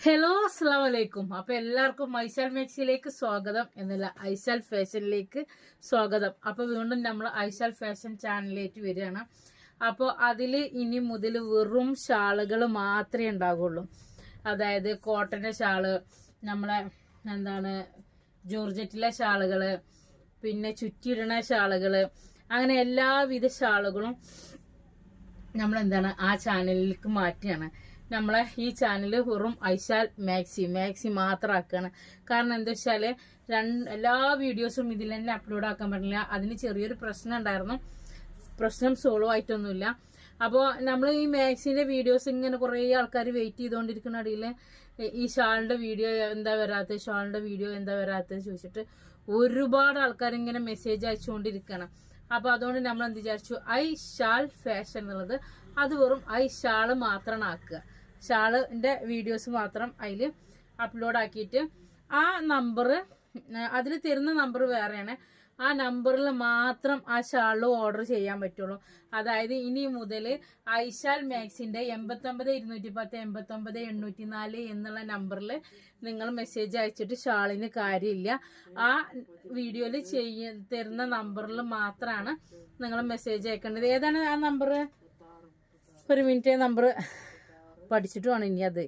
Hello അസ്സാം വലൈക്കും അപ്പൊ എല്ലാവർക്കും ഐശാൽ മാക്സിലേക്ക് സ്വാഗതം എന്നല്ല ഐശാൽ ഫാഷനിലേക്ക് സ്വാഗതം. അപ്പൊ വീണ്ടും നമ്മൾ ഐശാൽ ഫാഷൻ ചാനലിലേക്ക് വരികയാണ്. അപ്പോൾ അതിൽ ഇനി മുതൽ വെറും ഷാളുകൾ മാത്രമേ ഉണ്ടാകുള്ളൂ അതായത് കോട്ടന്റെ ഷാൾ നമ്മളെ എന്താണ് ജോർജറ്റിലെ ഷാളുകൾ പിന്നെ ചുറ്റിയിടണ ഷാളുകൾ അങ്ങനെ എല്ലാവിധ ഷാളുകളും നമ്മൾ എന്താണ് ആ ചാനലിലേക്ക് മാറ്റിയാണ് നമ്മളെ ഈ ചാനൽ വെറും ഐശാൽ മാക്സി മാക്സി മാത്രം ആക്കുകയാണ് കാരണം എന്താ വെച്ചാൽ രണ്ട് എല്ലാ വീഡിയോസും ഇതിൽ തന്നെ അപ്ലോഡ് ആക്കാൻ പറ്റില്ല. അതിന് ചെറിയൊരു പ്രശ്നം ഉണ്ടായിരുന്നു. പ്രശ്നം സോൾവ് ആയിട്ടൊന്നുമില്ല. അപ്പോൾ നമ്മൾ ഈ മാക്സിന്റെ വീഡിയോസ് ഇങ്ങനെ കുറേ ആൾക്കാർ വെയിറ്റ് ചെയ്തുകൊണ്ടിരിക്കുന്ന ഇടയിൽ ഈ ഷാളിന്റെ വീഡിയോ എന്താ വരാത്തത് ഷാളിന്റെ വീഡിയോ എന്താ വരാത്തത് ചോദിച്ചിട്ട് ഒരുപാട് ആൾക്കാർ ഇങ്ങനെ മെസ്സേജ് അയച്ചുകൊണ്ടിരിക്കണം അപ്പോൾ അതുകൊണ്ട് നമ്മൾ എന്ത് വിചാരിച്ചു? ഐ ഷാൾ ഫാഷൻ എന്നുള്ളത് അത് വെറും ഐ ഷാൾ മാത്രമാണ് ആക്കുക. ഷാളിന്റെ വീഡിയോസ് മാത്രം അതിൽ അപ്ലോഡ് ആക്കിയിട്ട് ആ നമ്പർ അതിൽ തരുന്ന നമ്പർ വേറെയാണ്. ആ നമ്പറിൽ മാത്രം ആ ഷാൾ ഓർഡർ ചെയ്യാൻ പറ്റുള്ളൂ. അതായത് ഇനി മുതൽ ഐഷാൽ മാക്സിന്റെ എൺപത്തൊമ്പത് ഇരുന്നൂറ്റി പത്ത് എൺപത്തൊമ്പത് എണ്ണൂറ്റി നാല് എന്നുള്ള നമ്പറിൽ നിങ്ങൾ മെസ്സേജ് അയച്ചിട്ട് ഷാളിന് കാര്യമില്ല. ആ വീഡിയോയിൽ ചെയ്യ തരുന്ന നമ്പറിൽ മാത്രമാണ് നിങ്ങൾ മെസ്സേജ് അയക്കേണ്ടത്. ഏതാണ് ആ നമ്പർ ഒരു മിനിറ്റ് നമ്പർ പഠിച്ചിട്ട് വേണം ഇനി അത്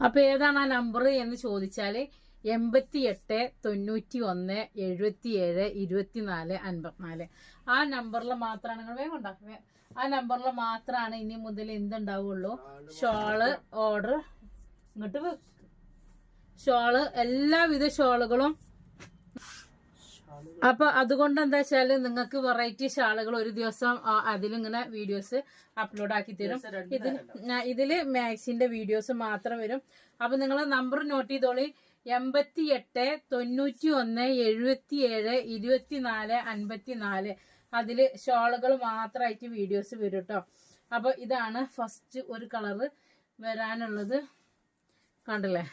അപ്പൊ ഏതാണ് ആ നമ്പർ എന്ന് ചോദിച്ചാൽ എൺപത്തി എട്ട് തൊണ്ണൂറ്റി ഒന്ന് എഴുപത്തി ഏഴ് ഇരുപത്തി നാല് അൻപത്തിനാല്. ആ നമ്പറിൽ മാത്രമാണ് നിങ്ങൾ വേഗം ഉണ്ടാക്കുക ആ നമ്പറിൽ മാത്രമാണ് ഇനി മുതൽ എന്തുണ്ടാവുള്ളൂ? ഷോൾ ഓർഡർ ഇങ്ങോട്ട് ഷോൾ എല്ലാവിധ ഷോളുകളും അപ്പൊ അതുകൊണ്ട് എന്താ വെച്ചാൽ നിങ്ങൾക്ക് വെറൈറ്റി ഷാളുകൾ ഒരു ദിവസം അതിലിങ്ങനെ വീഡിയോസ് അപ്ലോഡ് ആക്കി തരും. ഇതിൽ ഇതിൽ മാക്സിന്റെ വീഡിയോസ് മാത്രം വരും. അപ്പൊ നിങ്ങൾ നമ്പർ നോട്ട് ചെയ്തോളി. എൺപത്തി എട്ട് തൊണ്ണൂറ്റി ഒന്ന് എഴുപത്തി ഏഴ് ഇരുപത്തിനാല് അൻപത്തിനാല്. അതിൽ ഷോളുകൾ മാത്രമായിട്ട് വീഡിയോസ് വരും കേട്ടോ അപ്പൊ ഇതാണ് ഫസ്റ്റ് ഒരു കളറ് വരാനുള്ളത്. കണ്ടില്ലേ?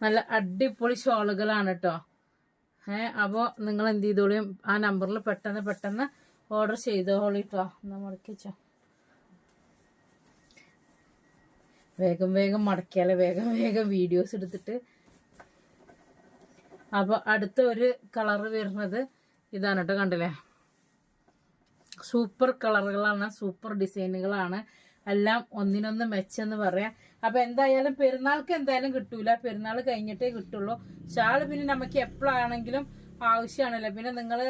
നല്ല അടിപൊളി ഷോളുകളാണ് കേട്ടോ അപ്പോൾ നിങ്ങൾ എന്ത് ചെയ്തോളിയും ആ നമ്പറിൽ പെട്ടെന്ന് പെട്ടെന്ന് ഓർഡർ ചെയ്തോളൂ കേട്ടോ എന്നാ മടക്കിച്ചോ വേഗം വേഗം മടക്കിയാലേ വേഗം വേഗം വീഡിയോസ് എടുത്തിട്ട്. അപ്പോൾ അടുത്ത ഒരു കളറ് വരുന്നത് ഇതാണ് കേട്ടോ കണ്ടില്ലേ? സൂപ്പർ കളറുകളാണ് സൂപ്പർ ഡിസൈനുകളാണ് എല്ലാം ഒന്നിനൊന്ന് മെച്ചെന്ന് പറയാം. അപ്പൊ എന്തായാലും പെരുന്നാൾക്ക് എന്തായാലും കിട്ടൂല. പെരുന്നാൾ കഴിഞ്ഞിട്ടേ കിട്ടുള്ളൂ. ഷാൾ പിന്നെ നമുക്ക് എപ്പോഴാണെങ്കിലും ആവശ്യമാണല്ലോ. പിന്നെ നിങ്ങൾ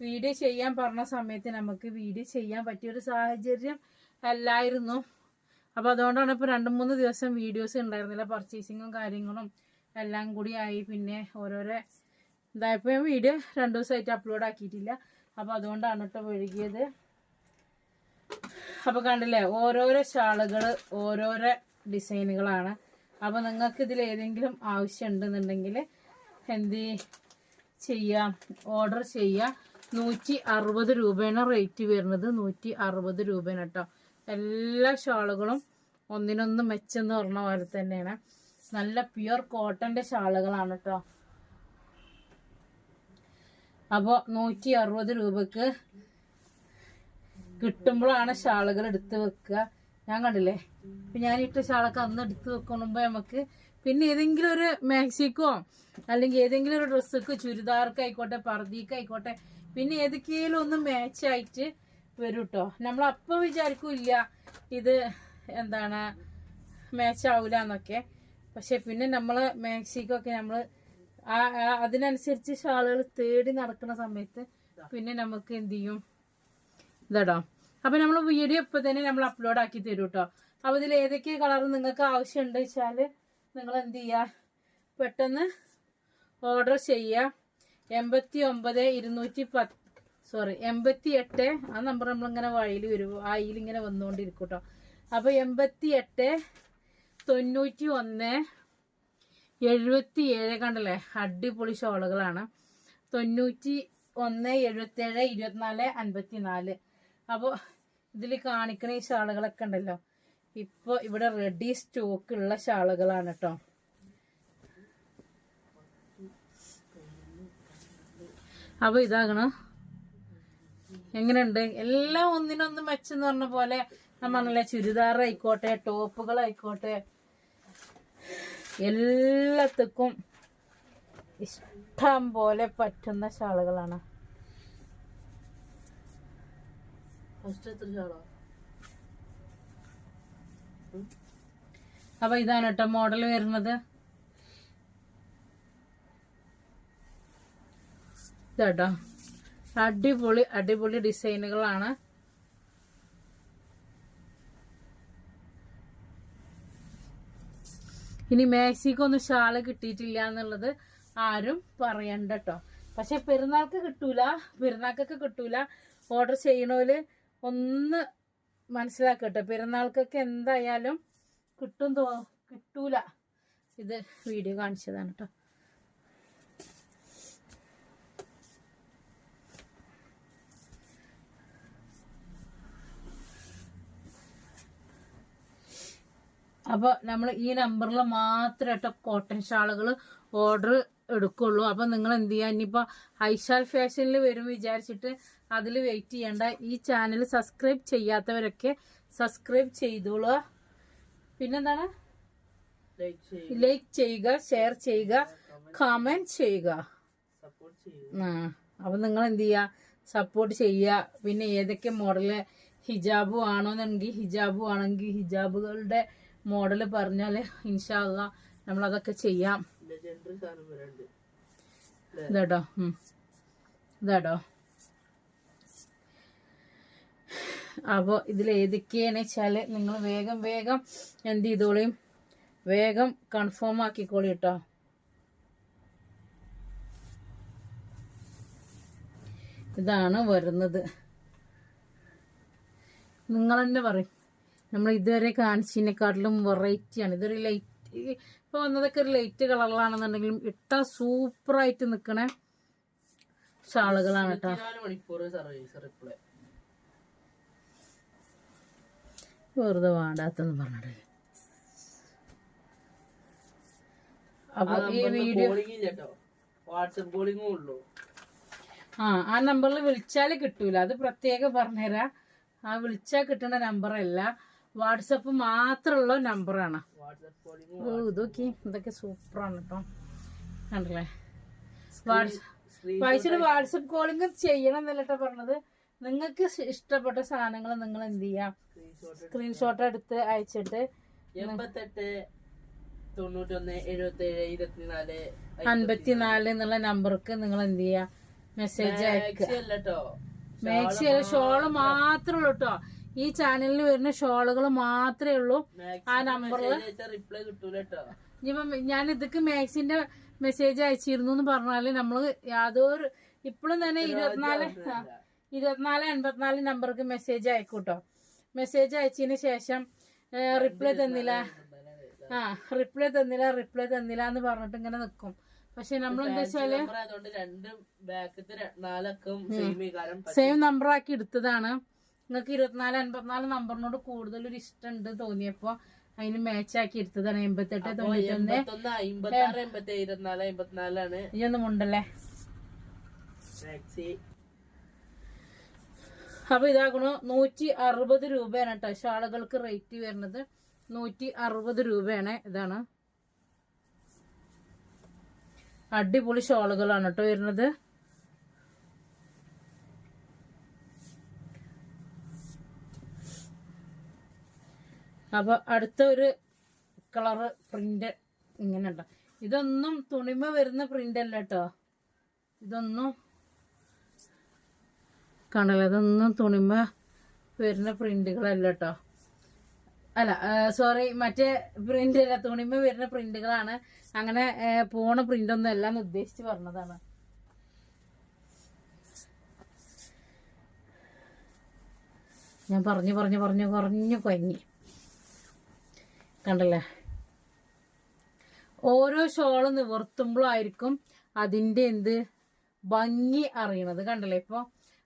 വീഡിയോ ചെയ്യാൻ പറഞ്ഞ സമയത്ത് നമുക്ക് വീഡിയോ ചെയ്യാൻ പറ്റിയ ഒരു സാഹചര്യം അല്ലായിരുന്നു. അപ്പൊ അതുകൊണ്ടാണ് ഇപ്പൊ രണ്ടു മൂന്ന് ദിവസം വീഡിയോസ് ഉണ്ടായിരുന്നില്ല. പർച്ചേസിങ്ങും കാര്യങ്ങളും എല്ലാം കൂടി ആയി. പിന്നെ ഓരോരോ എന്തായപ്പോ വീഡിയോ രണ്ടു ദിവസമായിട്ട് അപ്ലോഡ് ആക്കിയിട്ടില്ല. അപ്പൊ അതുകൊണ്ടാണ് കേട്ടോ വഴുകിയത് അപ്പൊ കണ്ടില്ലേ ഓരോരോ ഷാളുകൾ ഓരോരോ ഡിസൈനുകളാണ്. അപ്പൊ നിങ്ങൾക്ക് ഇതിൽ ഏതെങ്കിലും ആവശ്യം ഉണ്ടെന്നുണ്ടെങ്കിൽ എന്ത് ചെയ്യാം ഓർഡർ ചെയ്യാം. നൂറ്റി അറുപത് രൂപയാണ് റേറ്റ് വരുന്നത്. നൂറ്റി അറുപത് രൂപയാണ് കേട്ടോ എല്ലാ ഷാളുകളും ഒന്നിനൊന്ന് മെച്ചെന്ന് പറഞ്ഞ പോലെ തന്നെയാണ്. നല്ല പ്യുർ കോട്ടന്റെ ഷാളുകളാണ് കേട്ടോ അപ്പോൾ നൂറ്റി അറുപത് രൂപക്ക് കിട്ടുമ്പോഴാണ് ഷാളുകൾ എടുത്ത് വെക്കുക. ഞാൻ കണ്ടില്ലേ? ഇപ്പൊ ഞാൻ ഇട്ട ഷാളൊക്കെ അന്ന് എടുത്ത് വെക്കുമ്പോ നമുക്ക് പിന്നെ ഏതെങ്കിലും ഒരു മാക്സിക്കോ അല്ലെങ്കിൽ ഏതെങ്കിലും ഒരു ഡ്രസ്സൊക്കെ ചുരിദാർക്ക് ആയിക്കോട്ടെ പർദ്ദീക്ക് ആയിക്കോട്ടെ പിന്നെ ഏതൊക്കെയും ഒന്ന് മാച്ച് ആയിട്ട് വരും കേട്ടോ നമ്മൾ അപ്പൊ വിചാരിക്കൂല ഇത് എന്താണ് മാച്ച് ആവില്ല എന്നൊക്കെ. പക്ഷെ പിന്നെ നമ്മൾ മാക്സിക്കൊക്കെ ആ- അതിനനുസരിച്ച് ഷാളുകൾ തേടി നടക്കുന്ന സമയത്ത് പിന്നെ നമുക്ക് എന്ത് ചെയ്യും? ഇതാട്ടോ അപ്പൊ നമ്മൾ വീഡിയോ ഇപ്പൊ തന്നെ നമ്മൾ അപ്ലോഡ് ആക്കി തരും കേട്ടോ അപ്പൊ ഇതിൽ ഏതൊക്കെ കളർ നിങ്ങൾക്ക് ആവശ്യമുണ്ട് വെച്ചാൽ നിങ്ങൾ എന്ത് ചെയ്യുക പെട്ടെന്ന് ഓർഡർ ചെയ്യുക എൺപത്തി ഒമ്പത് ഇരുന്നൂറ്റി പത്ത് സോറി എൺപത്തി എട്ട് ആ നമ്പർ നമ്മളിങ്ങനെ വഴിയിൽ വരും ആയിൽ ഇങ്ങനെ വന്നുകൊണ്ടിരിക്കും കേട്ടോ അപ്പൊ എൺപത്തി എട്ട് തൊണ്ണൂറ്റി ഒന്ന് എഴുപത്തി ഏഴ് കണ്ടല്ലേ? അടിപൊളി ഷോളുകളാണ്. തൊണ്ണൂറ്റി ഒന്ന് എഴുപത്തി ഏഴ് ഇരുപത്തിനാല് അൻപത്തി നാല് അപ്പോൾ ഇതിൽ കാണിക്കുന്ന ഈ ഷാളുകളൊക്കെ ഉണ്ടല്ലോ. ഇപ്പോൾ ഇവിടെ റെഡി സ്റ്റോക്ക് ഉള്ള ഷാളുകളാണ് കേട്ടോ അപ്പോൾ ഇതാകണം? എങ്ങനെയുണ്ട്? എല്ലാം ഒന്നിനൊന്ന് മെച്ചെന്ന് പറഞ്ഞ പോലെ നമ്മൾ നല്ല ചുരിദാർ ആയിക്കോട്ടെ ടോപ്പുകൾ ആയിക്കോട്ടെ. എല്ലാത്തിക്കും ഇഷ്ടം പോലെ പറ്റുന്ന ഷാളുകളാണ് അപ്പൊ ഇതാണ് കേട്ടോ മോഡൽ വരുന്നത്. ഇതാട്ടോ അടിപൊളി അടിപൊളി ഡിസൈനുകളാണ്. ഇനി മാക്സിക്കൊന്നും ഷാൾ കിട്ടിയിട്ടില്ല എന്നുള്ളത് ആരും പറയണ്ട കേട്ടോ. പക്ഷെ പെരുന്നാൾക്ക് കിട്ടൂല പെരുന്നാൾക്കൊക്കെ കിട്ടൂല. ഓർഡർ ചെയ്യണോൽ ഒന്ന് മനസ്സിലാക്കട്ടെ. പെരുന്നാൾക്കൊക്കെ എന്തായാലും കിട്ടും തോ കിട്ടൂല. ഇത് വീഡിയോ കാണിച്ചതാണ് കേട്ടോ അപ്പോൾ നമ്മൾ ഈ നമ്പറിൽ മാത്രം കേട്ടോ കോട്ടൺ ഷാളുകൾ ഓർഡർ എടുക്കുള്ളൂ. അപ്പോൾ നിങ്ങൾ എന്ത് ചെയ്യുക ഇനിയിപ്പോൾ ഐഷാൽ ഫാഷനിൽ വരും വിചാരിച്ചിട്ട് അതിൽ വെയിറ്റ് ചെയ്യണ്ട. ഈ ചാനൽ സബ്സ്ക്രൈബ് ചെയ്യാത്തവരൊക്കെ സബ്സ്ക്രൈബ് ചെയ്തോളുക പിന്നെന്താണ്? ലൈക്ക് ചെയ്യുക ഷെയർ ചെയ്യുക കമന്റ് ചെയ്യുക. ആ അപ്പം നിങ്ങൾ എന്ത് ചെയ്യുക സപ്പോർട്ട് ചെയ്യുക. പിന്നെ ഏതൊക്കെ മോഡൽ ഹിജാബു ആണോന്നുണ്ടെങ്കിൽ ഹിജാബു ആണെങ്കിൽ ഹിജാബുകളുടെ മോഡൽ പറഞ്ഞാൽ ഇൻഷാല്ല നമ്മളതൊക്കെ ചെയ്യാം. ഇതാട്ടോ. ഇതാട്ടോ. അപ്പോൾ ഇതിൽ ഏതൊക്കെയാണെന്ന് വെച്ചാൽ നിങ്ങൾ വേഗം വേഗം എന്ത് ചെയ്തോളിയും വേഗം കൺഫേം ആക്കിക്കോളി കേട്ടോ ഇതാണ് വരുന്നത്. നിങ്ങൾ തന്നെ പറയും. നമ്മൾ ഇതുവരെ കാണിച്ചതിനെക്കാട്ടിലും വെറൈറ്റിയാണ് ഇതൊരു ലൈറ്റ് ഇപ്പോൾ വന്നതൊക്കെ ഒരു ലൈറ്റ് കളറിലാണെന്നുണ്ടെങ്കിലും ഇട്ട സൂപ്പറായിട്ട് നിൽക്കണ ഷാളുകളാണ് കേട്ടോ വെറുതെ വേണ്ടാത്തെന്ന് പറഞ്ഞത് അപ്പൊ ഈ വീഡിയോ വാട്സപ്പ് കോളിംഗും ഉള്ളൂ. ആ ആ നമ്പറിൽ വിളിച്ചാൽ കിട്ടൂല. അത് പ്രത്യേകം പറഞ്ഞുതരാ. ആ വിളിച്ചാൽ കിട്ടുന്ന നമ്പറല്ല. വാട്സപ്പ് മാത്രമുള്ള നമ്പറാണ്. വാട്സപ്പ് ഓ ഇതൊക്കെ ഇതൊക്കെ സൂപ്പറാണ് കേട്ടോ കണ്ടല്ലേ? വാട്സ് സ്ക്രീൻ വാട്സപ്പ് കോളിംഗ് ചെയ്യണം എന്നല്ല കേട്ടോ പറഞ്ഞത്? നിങ്ങൾക്ക് ഇഷ്ടപ്പെട്ട സാധനങ്ങൾ നിങ്ങൾ എന്ത് ചെയ്യാം? സ്ക്രീൻഷോട്ട് എടുത്ത് അയച്ചിട്ട് എൺപത്തെട്ട് തൊണ്ണൂറ്റൊന്ന് എഴുപത്തേഴ് ഇരുപത്തിനാല് അൻപത്തിനാല് എന്നുള്ള നമ്പർക്ക് നിങ്ങൾ എന്ത് ചെയ്യാ? മെസ്സേജ് അയക്കുക. മാക്സി അല്ല ഷോൾ മാത്രമേ ഉള്ളൂ കേട്ടോ ഈ ചാനലിൽ വരുന്ന ഷോളുകൾ മാത്രമേ ഉള്ളൂ. ആ നമ്പറിൽ റിപ്ലൈ കിട്ടൂല കേട്ടോ ഇനിയിപ്പം ഞാൻ ഇതൊക്കെ മാക്സിന്റെ മെസ്സേജ് അയച്ചിരുന്നു എന്ന് പറഞ്ഞാൽ നമ്മൾ യാതൊരു ഇപ്പോഴും തന്നെ ഇരുപത്തിനാല് ഇരുപത്തിനാല് അൻപത്തിനാല് നമ്പർക്ക് മെസ്സേജ് അയക്കൂട്ടോ. കേട്ടോ മെസ്സേജ് അയച്ചതിന് ശേഷം റിപ്ലൈ തന്നില്ല. ആ റിപ്ലൈ തന്നില്ല റിപ്ലൈ തന്നില്ല എന്ന് പറഞ്ഞിട്ട് ഇങ്ങനെ നിൽക്കും പക്ഷെ നമ്മൾ എന്താ വെച്ചാൽ സെയിം നമ്പർ ആക്കി എടുത്തതാണ്. നിങ്ങൾക്ക് ഇരുപത്തിനാല് അൻപത്തിനാല് നമ്പറിനോട് കൂടുതൽ ഒരു ഇഷ്ടമുണ്ട് തോന്നിയപ്പോ അതിന് മാച്ച് ആക്കി എടുത്തതാണ്. എൺപത്തെട്ട് തൊണ്ണൂറ്റൊന്ന് ഇനി ഒന്നും ഇരുപത്തിനാല് എൺപത്തിനാലാണ് ഉണ്ടല്ലേ അപ്പൊ ഇതാകണു നൂറ്റി അറുപത് രൂപയാണ് കേട്ടോ ഷാളുകൾക്ക് റേറ്റ് വരുന്നത് നൂറ്റി അറുപത് രൂപയാണ്. ഇതാണ്. അടിപൊളി ഷാളുകളാണ് കേട്ടോ വരുന്നത്. അപ്പൊ അടുത്ത ഒരു കളറ് പ്രിന്റ് ഇങ്ങനെ ഉണ്ടോ ഇതൊന്നും തുണിമ വരുന്ന പ്രിന്റ് അല്ല കേട്ടോ ഇതൊന്നും കണ്ടല്ലോ? അതൊന്നും തുണിമ വരുന്ന പ്രിന്റുകളല്ല കേട്ടോ അല്ല സോറി മറ്റേ പ്രിന്റ് അല്ല തുണിമ വരുന്ന പ്രിന്റുകളാണ്. അങ്ങനെ പോണ പ്രിന്റ് ഒന്നും എന്ന് ഉദ്ദേശിച്ച് പറഞ്ഞതാണ്. ഞാൻ പറഞ്ഞു പറഞ്ഞു പറഞ്ഞു കുറഞ്ഞു കൊഞ്ഞി കണ്ടല്ലേ? ഓരോ ഷോൾ നിവർത്തുമ്പോഴായിരിക്കും അതിന്റെ എന്ത് ഭംഗി അറിയണത്. കണ്ടല്ലേ? ഇപ്പൊ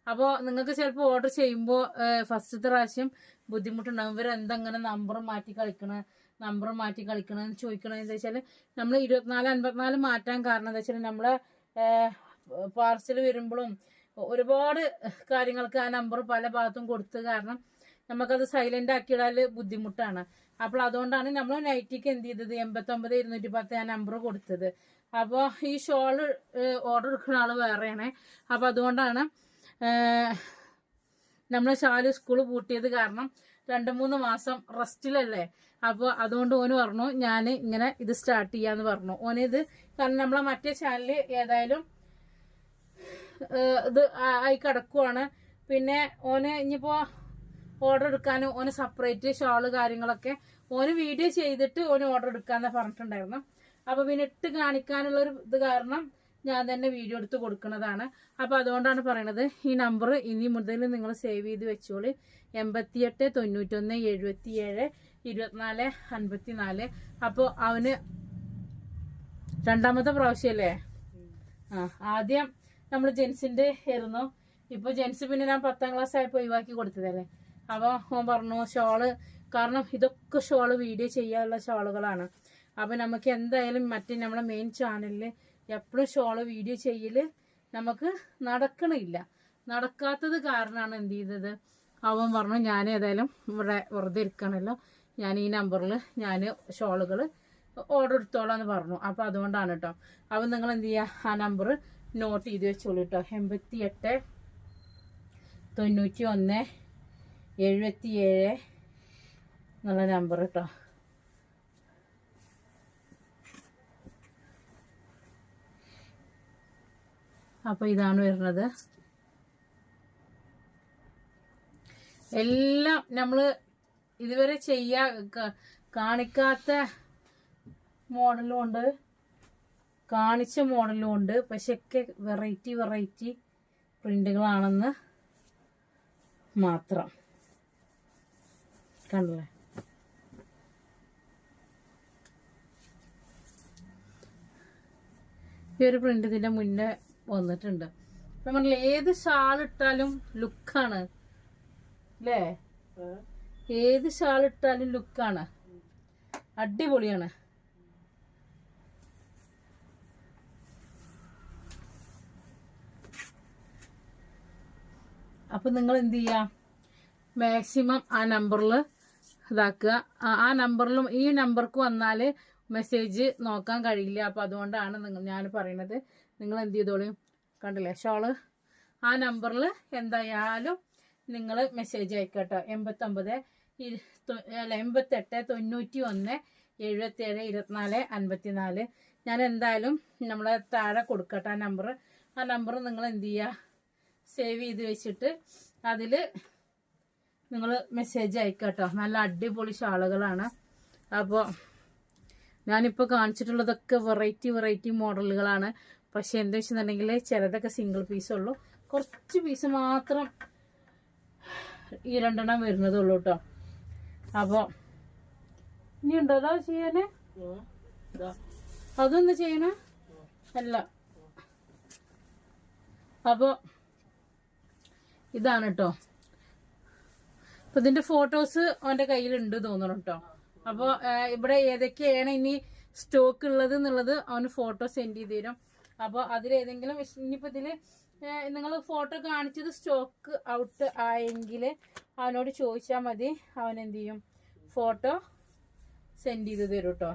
അപ്പോൾ നിങ്ങൾക്ക് ചിലപ്പോൾ ഓർഡർ ചെയ്യുമ്പോൾ ഫസ്റ്റത്തെ പ്രാവശ്യം ബുദ്ധിമുട്ടുണ്ടാകും ഇവർ എന്തെങ്ങനെ നമ്പർ മാറ്റി കളിക്കണേ നമ്പർ മാറ്റി കളിക്കണമെന്ന് ചോദിക്കണത് എന്താ വെച്ചാൽ നമ്മൾ ഇരുപത്തിനാല് അൻപത്തിനാല് മാറ്റാൻ കാരണം എന്താ വെച്ചാൽ നമ്മളെ പാർസൽ വരുമ്പോഴും ഒരുപാട് കാര്യങ്ങൾക്ക് ആ നമ്പർ പല ഭാഗത്തും കൊടുത്ത് കാരണം നമുക്കത് സൈലന്റ് ആക്കിയിടാൽ ബുദ്ധിമുട്ടാണ്. അപ്പോൾ അതുകൊണ്ടാണ് നമ്മൾ നൈറ്റിക്ക് എന്ത് ചെയ്തത്? എൺപത്തൊമ്പത് ഇരുന്നൂറ്റി പത്ത് ആ നമ്പർ കൊടുത്തത്. അപ്പോൾ ഈ ഷോൾ ഓർഡർ എടുക്കുന്ന ആൾ വേറെയാണ്. അപ്പോൾ അതുകൊണ്ടാണ് നമ്മൾ ശാലു സ്കൂൾ പൂട്ടിയത് കാരണം രണ്ട് മൂന്ന് മാസം റെസ്റ്റിലല്ലേ? അപ്പോൾ അതുകൊണ്ട് ഓന് പറഞ്ഞു ഞാൻ ഇങ്ങനെ ഇത് സ്റ്റാർട്ട് ചെയ്യാന്ന് പറഞ്ഞു. ഓന് ഇത് കാരണം നമ്മളെ മറ്റേ ചാനലിൽ ഏതായാലും ഇത് ആയി കിടക്കുവാണ്. പിന്നെ ഓന് ഇനിയിപ്പോ ഓർഡർ എടുക്കാനും ഓന് സെപ്പറേറ്റ് ഷോൾ കാര്യങ്ങളൊക്കെ ഓന് വീഡിയോ ചെയ്തിട്ട് ഓന് ഓർഡർ എടുക്കാന്ന് പറഞ്ഞിട്ടുണ്ടായിരുന്നു. അപ്പോൾ പിന്നെ ഇട്ട് കാണിക്കാനുള്ളൊരു ഇത് കാരണം ഞാൻ തന്നെ വീഡിയോ എടുത്ത് കൊടുക്കുന്നതാണ്. അപ്പോൾ അതുകൊണ്ടാണ് പറയണത് ഈ നമ്പർ ഇനി മുതൽ നിങ്ങൾ സേവ് ചെയ്ത് വെച്ചോളി. എൺപത്തിയെട്ട് തൊണ്ണൂറ്റൊന്ന് എഴുപത്തിയേഴ് ഇരുപത്തിനാല് അൻപത്തിനാല്. അപ്പോൾ അവന് രണ്ടാമത്തെ പ്രാവശ്യമല്ലേ ആ ആദ്യം നമ്മൾ ജെൻസിന്റെ ആയിരുന്നു. ഇപ്പൊ ജെൻസ് പിന്നെ ഞാൻ പത്താം ക്ലാസ് ആയപ്പോ ഒഴിവാക്കി കൊടുത്തതല്ലേ? അപ്പോൾ ഓൻ പറഞ്ഞു ഷോൾ കാരണം ഇതൊക്കെ ഷോൾ വീഡിയോ ചെയ്യാനുള്ള ഷോളുകളാണ്. അപ്പൊ നമുക്ക് എന്തായാലും മറ്റേ നമ്മളെ മെയിൻ ചാനലിൽ എപ്പോഴും ഷോൾ വീഡിയോ ചെയ്യൽ നമുക്ക് നടക്കണില്ല. നടക്കാത്തത് കാരണമാണ് എന്ത് ചെയ്തത്? അവൻ പറഞ്ഞു ഞാൻ ഏതായാലും ഇവിടെ വെറുതെ ഇരിക്കണല്ലോ. ഞാൻ ഈ നമ്പറിൽ ഞാൻ ഷോളുകൾ ഓർഡർ എടുത്തോളാം എന്ന് പറഞ്ഞു. അപ്പോൾ അതുകൊണ്ടാണ് കേട്ടോ അപ്പം നിങ്ങൾ എന്ത് ചെയ്യുക ആ നമ്പർ നോട്ട് ചെയ്ത് വെച്ചോളൂ കേട്ടോ എൺപത്തി എട്ട് തൊണ്ണൂറ്റി ഒന്ന് എഴുപത്തി ഏഴ് എന്നുള്ള നമ്പർ കേട്ടോ അപ്പൊ ഇതാണ് വരുന്നത്. എല്ലാം നമ്മൾ ഇതുവരെ ചെയ്യാ കാണിക്കാത്ത മോഡലും ഉണ്ട്. കാണിച്ച മോഡലും ഉണ്ട്. പക്ഷെ ഒക്കെ വെറൈറ്റി വെറൈറ്റി പ്രിന്റുകളാണെന്ന് മാത്രം. കണ്ടല്ലേ? ഈ ഒരു പ്രിന്റ് ഇതിന്റെ മുന്നേ വന്നിട്ടുണ്ട്. നമ്മൾ ഏത് ഷാൾ ഇട്ടാലും ലുക്കാണ്. അല്ലേ ഏത് ഷാൾ ഇട്ടാലും ലുക്കാണ്. അടിപൊളിയാണ്. അപ്പൊ നിങ്ങൾ എന്ത് ചെയ്യുക മാക്സിമം ആ നമ്പറിൽ ഇതാക്കുക. ആ- നമ്പറിലും ഈ നമ്പർക്ക് വന്നാൽ മെസ്സേജ് നോക്കാൻ കഴിയില്ല. അപ്പൊ അതുകൊണ്ടാണ് നിങ്ങൾ ഞാൻ പറയുന്നത്. നിങ്ങൾ എന്ത് ചെയ്തോളൂ കണ്ടില്ലേ? ഷോൾ? ആ നമ്പറിൽ എന്തായാലും നിങ്ങൾ മെസ്സേജ് അയക്കട്ടോ. എൺപത്തൊമ്പത് അല്ല എൺപത്തെട്ട് തൊണ്ണൂറ്റി ഒന്ന് എഴുപത്തേഴ് ഇരുപത്തിനാല് അൻപത്തിനാല്. ഞാൻ എന്തായാലും നമ്മളെ താഴെ കൊടുക്കട്ടെ ആ നമ്പർ ആ നമ്പർ നിങ്ങൾ എന്ത് ചെയ്യുക സേവ് ചെയ്ത് വെച്ചിട്ട് അതിൽ നിങ്ങൾ മെസ്സേജ് അയക്കട്ടോ. നല്ല അടിപൊളി ഷാളുകളാണ്. അപ്പോൾ ഞാനിപ്പോൾ കാണിച്ചിട്ടുള്ളതൊക്കെ വെറൈറ്റി വെറൈറ്റി മോഡലുകളാണ് പക്ഷെ എന്താ വെച്ചിട്ടുണ്ടെങ്കിൽ ചിലതൊക്കെ സിംഗിൾ പീസുള്ളൂ കുറച്ച് പീസ് മാത്രം ഈ രണ്ടെണ്ണം വരുന്നതുള്ളൂ കേട്ടോ അപ്പോൾ ഇനി ഉണ്ടോ? അതാ ചെയ്യാന്? അതൊന്ന് ചെയ്യണ? അല്ല. അപ്പോൾ ഇതാണ് കേട്ടോ അപ്പൊ ഇതിന്റെ ഫോട്ടോസ് അവന്റെ കയ്യിലുണ്ട് തോന്നണം കേട്ടോ അപ്പോൾ ഇവിടെ ഏതൊക്കെയാണ് ഇനി സ്റ്റോക്ക് ഉള്ളത് എന്നുള്ളത് അവന് ഫോട്ടോ സെൻഡ് ചെയ്ത് തരും. അപ്പോൾ അതിലേതെങ്കിലും ഇനിയിപ്പോൾ ഇതിൽ നിങ്ങൾ ഫോട്ടോ കാണിച്ചത് സ്റ്റോക്ക് ഔട്ട് ആയെങ്കിൽ അവനോട് ചോദിച്ചാൽ മതി. അവൻ എന്ത് ചെയ്യും? ഫോട്ടോ സെൻഡ് ചെയ്ത് തരും കേട്ടോ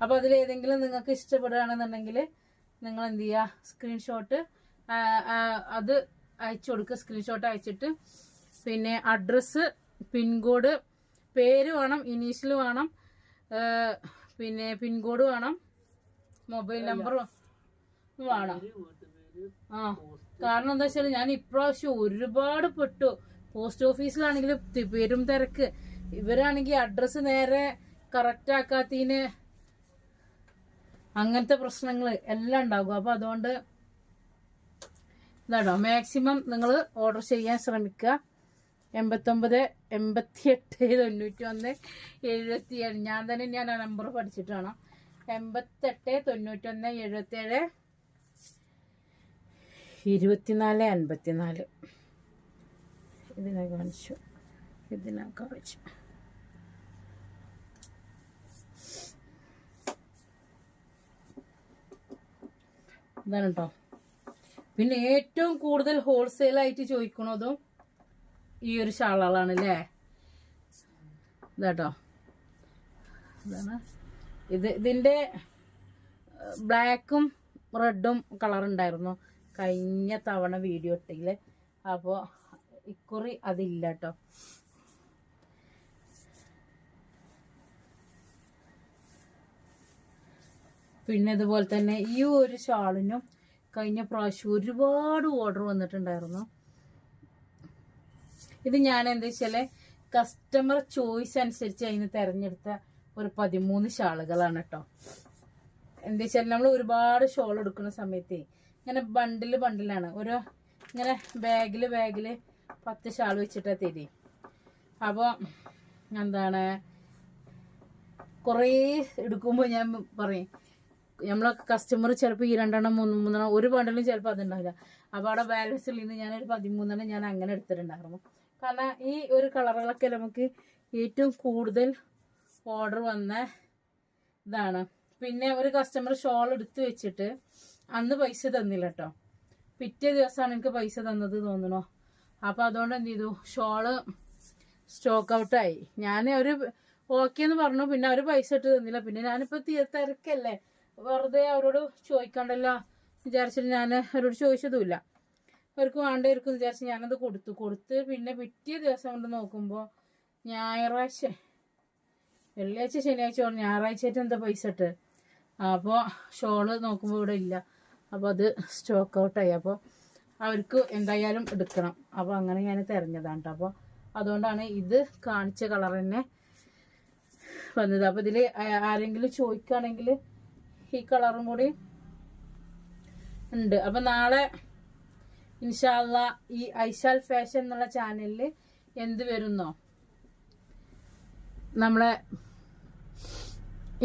അപ്പോൾ അതിലേതെങ്കിലും നിങ്ങൾക്ക് ഇഷ്ടപ്പെടുകയാണെന്നുണ്ടെങ്കിൽ നിങ്ങൾ എന്ത് ചെയ്യുക സ്ക്രീൻഷോട്ട് അത് അയച്ചു കൊടുക്കുക സ്ക്രീൻഷോട്ട് അയച്ചിട്ട് പിന്നെ അഡ്രസ്സ് പിൻകോഡ് പേര് വേണം ഇനീഷ്യൽ വേണം പിന്നെ പിൻകോഡ് വേണം. മൊബൈൽ നമ്പറും വേണം. ആ. കാരണം എന്താ വെച്ചാൽ ഞാൻ ഇപ്രാവശ്യം ഒരുപാട് പെട്ടു. പോസ്റ്റ് ഓഫീസിലാണെങ്കിലും പേരും തിരക്ക്. ഇവരാണെങ്കിൽ അഡ്രസ്സ് നേരെ കറക്റ്റ് ആക്കാത്തതിന് അങ്ങനത്തെ പ്രശ്നങ്ങൾ എല്ലാം ഉണ്ടാകും. അപ്പൊ അതുകൊണ്ട് ഇതാണോ മാക്സിമം നിങ്ങൾ ഓർഡർ ചെയ്യാൻ ശ്രമിക്കുക എൺപത്തൊമ്പത് എൺപത്തി എട്ട് തൊണ്ണൂറ്റി ഒന്ന് എഴുപത്തി ഏഴ് ഞാൻ തന്നെ ഞാൻ ആ നമ്പർ പഠിച്ചിട്ടാണ് എൺപത്തെട്ട് തൊണ്ണൂറ്റൊന്ന് എഴുപത്തേഴ് ഇരുപത്തിനാല് അൻപത്തിനാല്. ഇതിനെ കാണിച്ചു. ഇതിനെ കാണിച്ചു. ഇതാണ് കേട്ടോ പിന്നെ ഏറ്റവും കൂടുതൽ ഹോൾസെയിലായിട്ട് ചോദിക്കണതും ഈ ഒരു ഷാളാണ് അല്ലേ ഇതാട്ടോ ഇതാണ്. ഇത് ഇതിന്റെ ബ്ലാക്കും റെഡും കളർ ഉണ്ടായിരുന്നു. കഴിഞ്ഞ തവണ വീഡിയോ ഇട്ടെങ്കിൽ അപ്പോൾ ഇക്കുറി അതില്ല കേട്ടോ പിന്നെ ഇതുപോലെ തന്നെ ഈ ഒരു ഷാളിനും കഴിഞ്ഞ പ്രാവശ്യം ഒരുപാട് ഓർഡർ വന്നിട്ടുണ്ടായിരുന്നു. ഇത് ഞാൻ എന്താ വെച്ചാൽ കസ്റ്റമർ ചോയ്സ് അനുസരിച്ച് അതിന് തിരഞ്ഞെടുത്ത ഒരു പതിമൂന്ന് ഷാളുകളാണ് കേട്ടോ എന്താ വെച്ചാൽ നമ്മൾ ഒരുപാട് ഷോൾ എടുക്കുന്ന സമയത്ത് ഇങ്ങനെ ബണ്ടിൽ ബണ്ടിലാണ് ഓരോ ഇങ്ങനെ ബാഗിൽ ബാഗിൽ പത്ത് ഷാൾ വെച്ചിട്ടാ തരി അപ്പോൾ എന്താണ്? കുറേ എടുക്കുമ്പോൾ ഞാൻ പറയും നമ്മളെ കസ്റ്റമർ ചിലപ്പോൾ ഈ രണ്ടെണ്ണം മൂന്ന് മൂന്നെണ്ണം ഒരു ബണ്ടിലും ചിലപ്പോൾ അതുണ്ടാവില്ല. അപ്പോൾ അവിടെ ബാലൻസിൽ നിന്ന് ഞാനൊരു പതിമൂന്നെണ്ണം ഞാൻ അങ്ങനെ എടുത്തിട്ടുണ്ടായിരുന്നു. കാരണം ഈ ഒരു കളറുകളൊക്കെ നമുക്ക് ഏറ്റവും കൂടുതൽ ഓർഡർ വന്ന ഇതാണ്. പിന്നെ ഒരു കസ്റ്റമർ ഷോൾ എടുത്തു വെച്ചിട്ട് അന്ന് പൈസ തന്നില്ല കേട്ടോ പിറ്റേ ദിവസമാണ് എനിക്ക് പൈസ തന്നത് തോന്നണോ. അപ്പോൾ അതുകൊണ്ട് എന്ത് ചെയ്തു? ഷോൾ സ്റ്റോക്ക് ഔട്ടായി ഞാൻ ഒരു ഓക്കെ എന്ന് പറഞ്ഞു. പിന്നെ അവർ പൈസ ഇട്ട് തന്നില്ല. പിന്നെ ഞാനിപ്പോൾ തിരക്കല്ലേ. വെറുതെ അവരോട് ചോദിക്കണ്ടല്ലോ വിചാരിച്ചിട്ട് ഞാൻ അവരോട് ചോദിച്ചതുമില്ല. അവർക്ക് വേണ്ടവർക്ക് വിചാരിച്ച് ഞാനത് കൊടുത്തു. കൊടുത്ത് പിന്നെ പിറ്റേ ദിവസം കൊണ്ട് നോക്കുമ്പോൾ ഞായറാഴ്ച വെള്ളിയാഴ്ച ശനിയാഴ്ച പറഞ്ഞു ഞായറാഴ്ചയായിട്ട് എന്താ പൈസ ഇട്ട്? അപ്പോൾ ഷോൾ നോക്കുമ്പോൾ ഇവിടെ ഇല്ല. അപ്പോൾ അത് സ്റ്റോക്ക് ഔട്ടായി അപ്പോൾ അവർക്ക് എന്തായാലും എടുക്കണം. അപ്പോൾ അങ്ങനെ ഞാൻ തിരഞ്ഞതാണ് അപ്പോൾ അതുകൊണ്ടാണ് ഇത് കാണിച്ച കളർ തന്നെ വന്നത്. അപ്പോൾ ഇതിൽ ആരെങ്കിലും ചോദിക്കുകയാണെങ്കിൽ ഈ കളറും കൂടി ഉണ്ട്. അപ്പോൾ നാളെ ഇൻഷാല്ല ഈ ഐശാൽ ഫാഷൻ എന്നുള്ള ചാനലിൽ എന്ത് വരുന്നോ? നമ്മളെ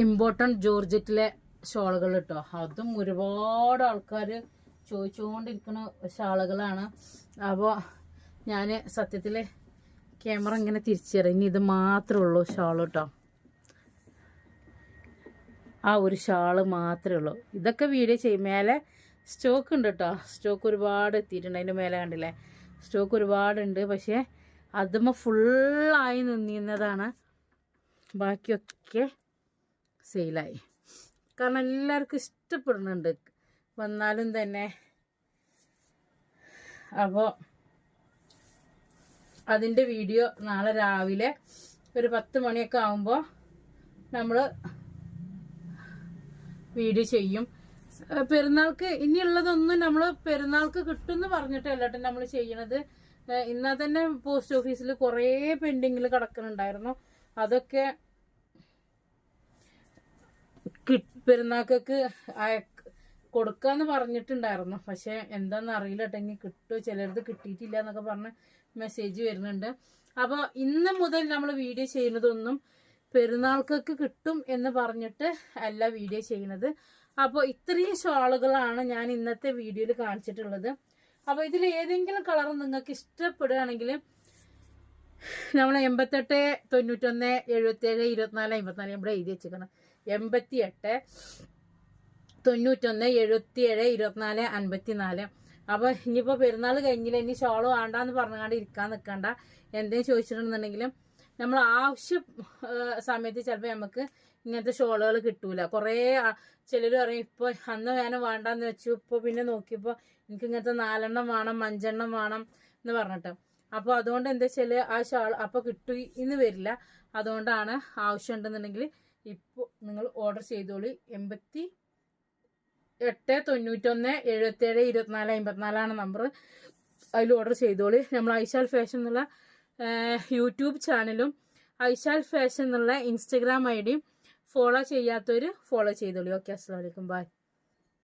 ഇമ്പോർട്ടന്റ് ജോർജറ്റിലെ ഷോളുകൾ കേട്ടോ അതും ഒരുപാട് ആൾക്കാർ ചോദിച്ചുകൊണ്ടിരിക്കുന്ന ഷാളുകളാണ്. അപ്പോൾ ഞാൻ സത്യത്തിൽ ക്യാമറ ഇങ്ങനെ തിരിച്ചറി ഇനി ഇത് മാത്രമേ ഉള്ളൂ ഷാൾ കേട്ടോ ആ ഒരു ഷാൾ മാത്രമേ ഉള്ളൂ. ഇതൊക്കെ വീഡിയോ ചെയ്യും. മേലെ സ്റ്റോക്ക് ഉണ്ട് കേട്ടോ സ്റ്റോക്ക് ഒരുപാട് എത്തിയിട്ടുണ്ട്. അതിന്റെ മേലെ കണ്ടില്ലേ? സ്റ്റോക്ക് ഒരുപാടുണ്ട്. പക്ഷേ അതുമ്മ ഫുള്ളായി നിന്നിരുന്നതാണ് ബാക്കിയൊക്കെ സെയിലായി. കാരണം എല്ലാവർക്കും ഇഷ്ടപ്പെടുന്നുണ്ട്. വന്നാലും തന്നെ. അപ്പോൾ അതിന്റെ വീഡിയോ നാളെ രാവിലെ ഒരു പത്ത് മണിയൊക്കെ ആകുമ്പോൾ നമ്മൾ വീഡിയോ ചെയ്യും. പെരുന്നാൾക്ക് ഇനിയുള്ളതൊന്നും നമ്മൾ പെരുന്നാൾക്ക് കിട്ടുമെന്ന് പറഞ്ഞിട്ടല്ല കേട്ടോ നമ്മൾ ചെയ്യണത്. ഇന്നാ തന്നെ പോസ്റ്റ് ഓഫീസിൽ കുറേ പെൻഡിങ്ങിൽ കിടക്കുന്നുണ്ടായിരുന്നു അതൊക്കെ കി- പെരുന്നാൾക്ക് അയക്ക് കൊടുക്കാന്ന് പറഞ്ഞിട്ടുണ്ടായിരുന്നു. പക്ഷെ എന്താന്ന് അറിയില്ല കേട്ടെങ്കിൽ കിട്ടുമോ ചിലരത് കിട്ടിയിട്ടില്ല എന്നൊക്കെ പറഞ്ഞ് മെസ്സേജ് വരുന്നുണ്ട്. അപ്പോൾ ഇന്ന് മുതൽ നമ്മൾ വീഡിയോ ചെയ്യുന്നതൊന്നും പെരുന്നാൾക്കൊക്കെ കിട്ടും എന്ന് പറഞ്ഞിട്ട് അല്ല വീഡിയോ ചെയ്യുന്നത്. അപ്പോൾ ഇത്രയും ഷോളുകളാണ് ഞാൻ ഇന്നത്തെ വീഡിയോയിൽ കാണിച്ചിട്ടുള്ളത്. അപ്പോൾ ഇതിൽ ഏതെങ്കിലും കളർ നിങ്ങൾക്ക് ഇഷ്ടപ്പെടുകയാണെങ്കിൽ നമ്മൾ എൺപത്തെട്ട് തൊണ്ണൂറ്റൊന്ന് എഴുപത്തേഴ് ഇരുപത്തിനാല് അമ്പത്തിനാല് ഇവിടെ എഴുതി വെച്ചിരിക്കണം എൺപത്തി എട്ട് തൊണ്ണൂറ്റൊന്ന് എഴുപത്തിയേഴ് ഇരുപത്തിനാല് അൻപത്തിനാല്. അപ്പോൾ ഇനിയിപ്പോൾ പെരുന്നാൾ കഴിഞ്ഞില്ല ഇനി ഷോൾ വേണ്ടാന്ന് പറഞ്ഞുകൊണ്ട് ഇരിക്കാൻ നിൽക്കണ്ട എന്തെങ്കിലും ചോദിച്ചിട്ടുണ്ടെന്നുണ്ടെങ്കിലും നമ്മൾ ആവശ്യ സമയത്ത് ചിലപ്പോൾ നമുക്ക് ഇങ്ങനത്തെ ഷോളുകൾ കിട്ടൂല. കുറേ ചിലർ പറയും ഇപ്പോൾ അന്ന് ഞാൻ വേണ്ടെന്ന് വെച്ചു. ഇപ്പോൾ പിന്നെ നോക്കിയപ്പോൾ എനിക്ക് ഇങ്ങനത്തെ നാലെണ്ണം വേണം അഞ്ചെണ്ണം വേണം എന്ന് പറഞ്ഞിട്ട്. അപ്പോൾ അതുകൊണ്ട് എന്താ വെച്ചാൽ ആ ഷാൾ അപ്പോൾ കിട്ടു ഇന്ന് വരില്ല. അതുകൊണ്ടാണ് ആവശ്യം ഉണ്ടെന്നുണ്ടെങ്കിൽ ഇപ്പോൾ നിങ്ങൾ ഓർഡർ ചെയ്തോളി. എൺപത്തി എട്ട് തൊണ്ണൂറ്റൊന്ന് എഴുപത്തേഴ് ഇരുപത്തിനാല് അമ്പത്തിനാലാണ് നമ്പർ അതിൽ ഓർഡർ ചെയ്തോളി. നമ്മൾ ഐശാൽ ഫാഷൻ എന്നുള്ള യൂട്യൂബ് ചാനലും ഐശാൽ ഫാഷൻ എന്നുള്ള ഇൻസ്റ്റഗ്രാം ഐ ഡിയും ഫോളോ ചെയ്യാത്തവർ ഫോളോ ചെയ്തോളി. ഓക്കെ അസ്സാം വലൈക്കും ബൈ